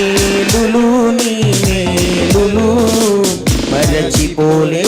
మేలులు నీ మేలులు మరచిపోలే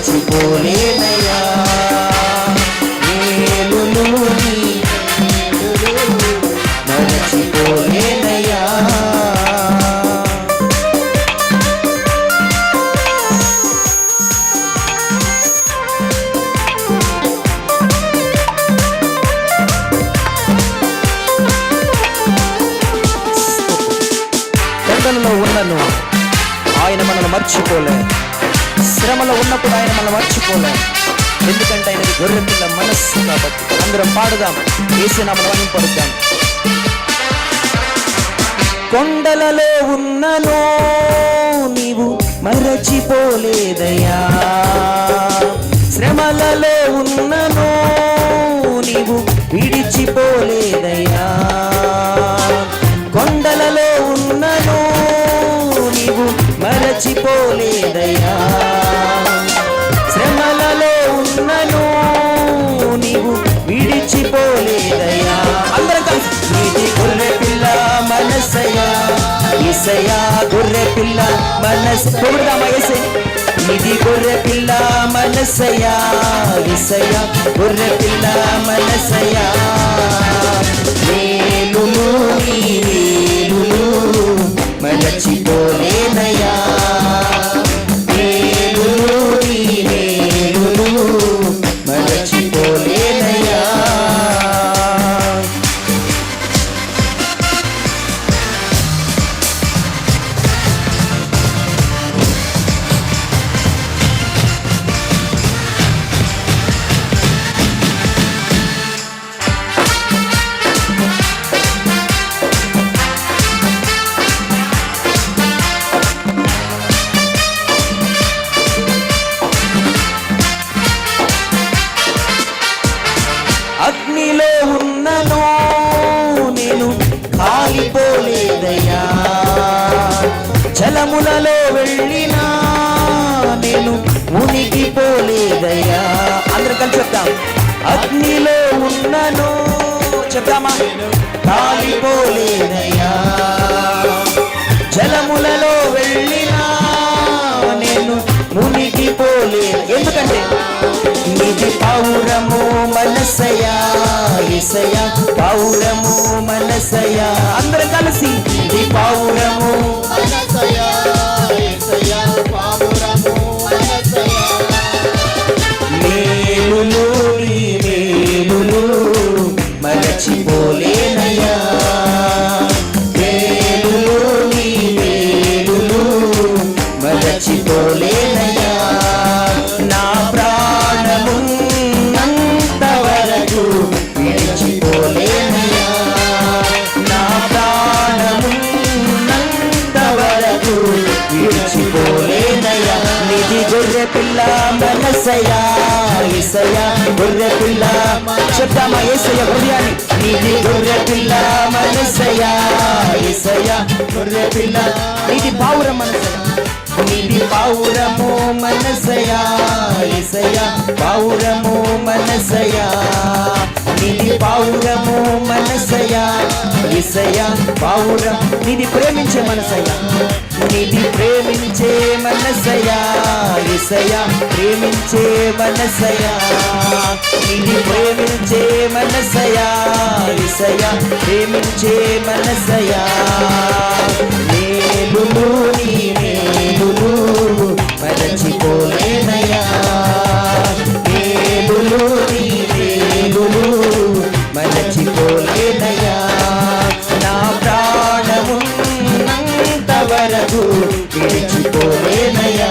మర్చిపోలేనయ్యా మరచిపోలేనయ్యా ఉన్న ఉన్నను. ఆయన మనను మర్చిపోలే శ్రమలో ఉన్నప్పుడు ఆయన మనం మర్చిపోలేము ఎందుకంటే ఆయనకి గొర్రె పిల్ల మనస్సు కాబట్టి అందరం పాడుదాం. వేసి నా మనం పడుద్దాం కొండలలో ఉన్నను నీ మరచిపోలేదయ్యా. శ్రమలలో ఉన్నను నీవు విడిచిపోలేదయ్యా. అందరం కలిసి నీది గొర్రె పిల్ల మనసయ్యా. ఇసయా గొర్రె పిల్ల మనస్ పొగుడుదామా ఏసై? ఇది గొర్రె పిల్ల మనసయా ఇసయా గొర్రె పిల్ల మనసయా నేను నీ మేలులు మరచిపోలేనయ్యా చెప్దాం అగ్నిలో ఉన్నను చెప్దామా? కాలిపోలేనయ్యా. జలములలో వెళ్ళినా నేను మునిగిపోలే. ఎందుకంటే నిధి పౌరము మనసయా ఇసయా పౌరము మనసయా అందరం కలిసి ఇది పౌరము say yeah. ఏసయ్య గొర్రె పిల్ల చెప్తామా ఏసయ్య హృదయాన్ని నీది గొర్రె పిల్ల మనసయ్య ఏసయ్య గొర్రె పిల్ల. నీది పావురం మనసయ్య. నీది పావురము మనసయా ఏసయ్యా పావురము మనసయా నీది పావురము మనసయా ఏసయ్యా పావురం. నీది ప్రేమించే మనసయ్యా. నిధి ప్రేమించే మనసయ్యా ఏసయ్యా ప్రేమించే మనసయ్యా. నిధి ప్రేమించే మనసయా విసయా ప్రేమించే మనసయా మేలులు నీ మేలులు మరచిపోలేనయ్యా. మేలులు నీ మేలులు మరచిపోలేనయ్యా. నా ప్రాణమున్నంత వరకు విడిచిపోలేనయ్యా.